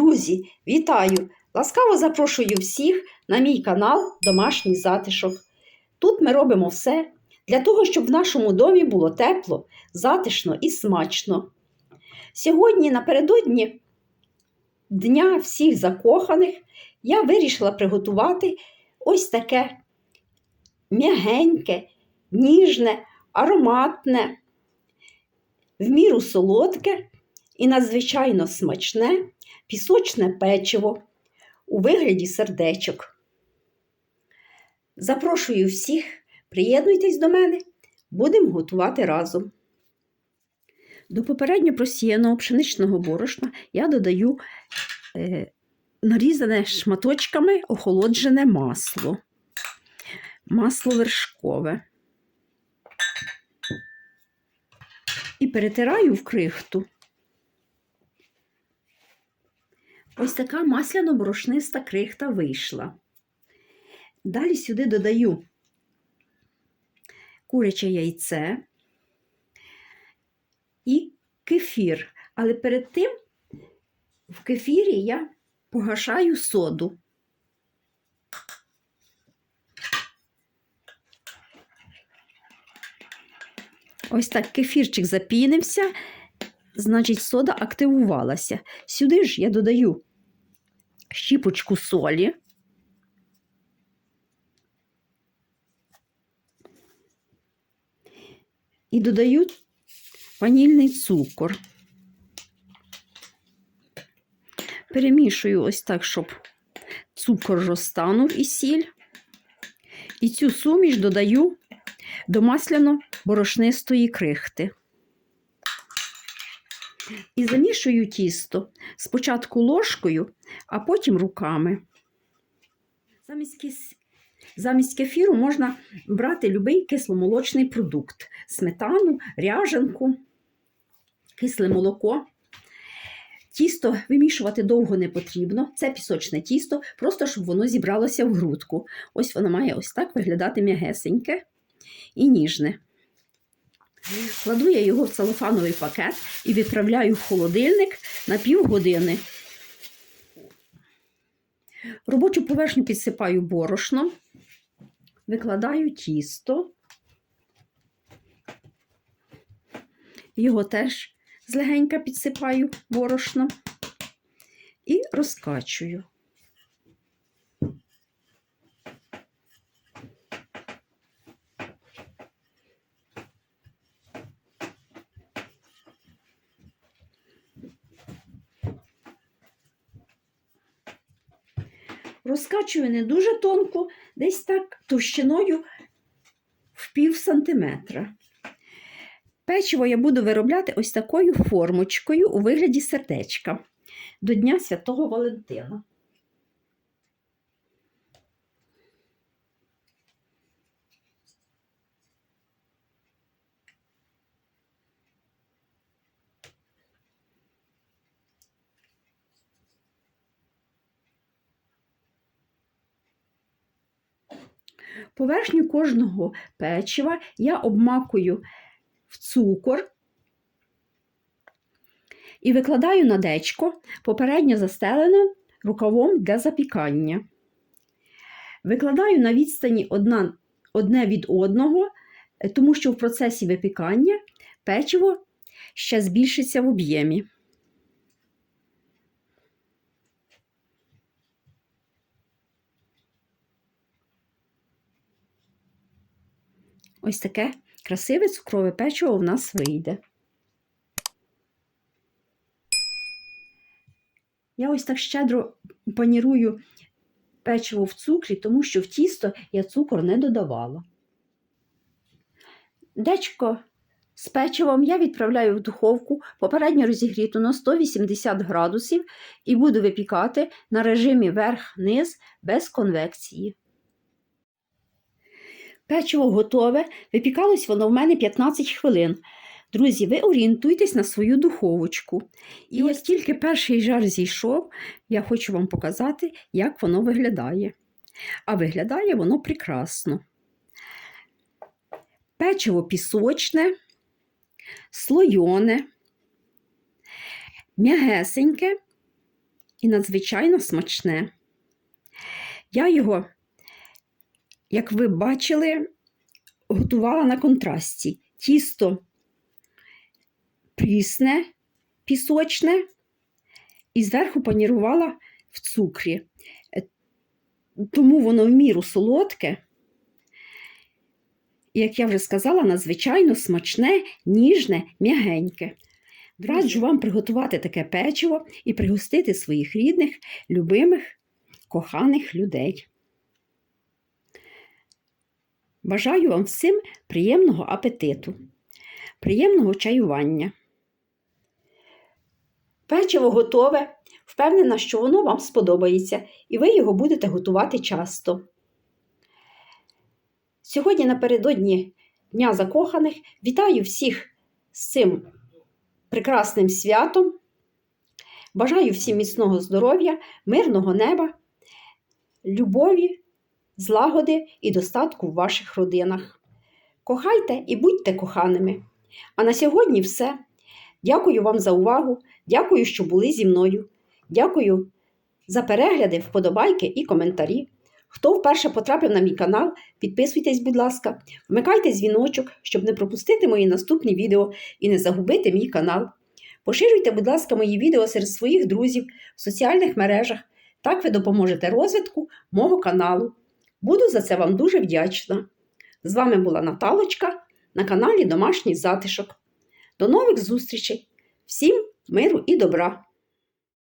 Друзі, вітаю! Ласкаво запрошую всіх на мій канал Домашній затишок. Тут ми робимо все для того, щоб в нашому домі було тепло, затишно і смачно. Сьогодні, напередодні Дня всіх закоханих, я вирішила приготувати ось таке м'ягеньке, ніжне, ароматне, в міру солодке і надзвичайно смачне пісочне печиво у вигляді сердечок. Запрошую всіх, приєднуйтесь до мене, будемо готувати разом. До попередньо просіяного пшеничного борошна я додаю е, нарізане шматочками охолоджене масло, масло вершкове. І перетираю в крихту. Ось така масляно-борошниста крихта вийшла. Далі сюди додаю куряче яйце і кефір. Але перед тим в кефірі я погашаю соду. Ось так кефірчик запінився, значить, сода активувалася. Сюди ж я додаю щіпочку солі. І додаю ванільний цукор. Перемішую ось так, щоб цукор розтанув і сіль. І цю суміш додаю до масляно-борошнистої крихти. І замішую тісто спочатку ложкою, а потім руками. Замість, кис... Замість кефіру можна брати будь-який кисломолочний продукт: сметану, ряженку, кисле молоко. Тісто вимішувати довго не потрібно. Це пісочне тісто, просто щоб воно зібралося в грудку. Ось воно має ось так виглядати м'ягесеньке і ніжне. Кладу я його в целофановий пакет і відправляю в холодильник на півгодини. Робочу поверхню підсипаю борошном, викладаю тісто, його теж злегенька підсипаю борошном і розкачую. Розкачую не дуже тонко, десь так товщиною в пів сантиметра. Печиво я буду виробляти ось такою формочкою у вигляді сердечка до Дня Святого Валентина. Поверхню кожного печива я обмакую в цукор і викладаю на дечко, попередньо застелене рукавом для запікання. Викладаю на відстані одна, одне від одного, тому що в процесі випікання печиво ще збільшиться в об'ємі. Ось таке красиве цукрове печиво в нас вийде. Я ось так щедро панірую печиво в цукрі, тому що в тісто я цукор не додавала. Дечко з печивом я відправляю в духовку попередньо розігріту на 180 градусів і буду випікати на режимі верх-низ без конвекції. Печиво готове, випікалось воно в мене 15 хвилин. Друзі, ви орієнтуйтесь на свою духовочку. І ось тільки перший жар зійшов, я хочу вам показати, як воно виглядає. А виглядає воно прекрасно. Печиво пісочне, слойоне, м'ягесеньке і надзвичайно смачне. Я його, як ви бачили, готувала на контрасті. Тісто прісне, пісочне, і зверху панірувала в цукрі. Тому воно в міру солодке, як я вже сказала, надзвичайно смачне, ніжне, м'ягеньке. Раджу вам приготувати таке печиво і пригостити своїх рідних, любимих, коханих людей. Бажаю вам всім приємного апетиту, приємного чаювання. Печиво готове. Впевнена, що воно вам сподобається, і ви його будете готувати часто. Сьогодні напередодні Дня закоханих вітаю всіх з цим прекрасним святом. Бажаю всім міцного здоров'я, мирного неба, любові, злагоди і достатку в ваших родинах. Кохайте і будьте коханими. А на сьогодні все. Дякую вам за увагу. Дякую, що були зі мною. Дякую за перегляди, вподобайки і коментарі. Хто вперше потрапив на мій канал, підписуйтесь, будь ласка, вмикайте дзвіночок, щоб не пропустити мої наступні відео і не загубити мій канал. Поширюйте, будь ласка, мої відео серед своїх друзів в соціальних мережах. Так ви допоможете розвитку мого каналу. Буду за це вам дуже вдячна. З вами була Наталочка на каналі Домашній Затишок. До нових зустрічей! Всім миру і добра!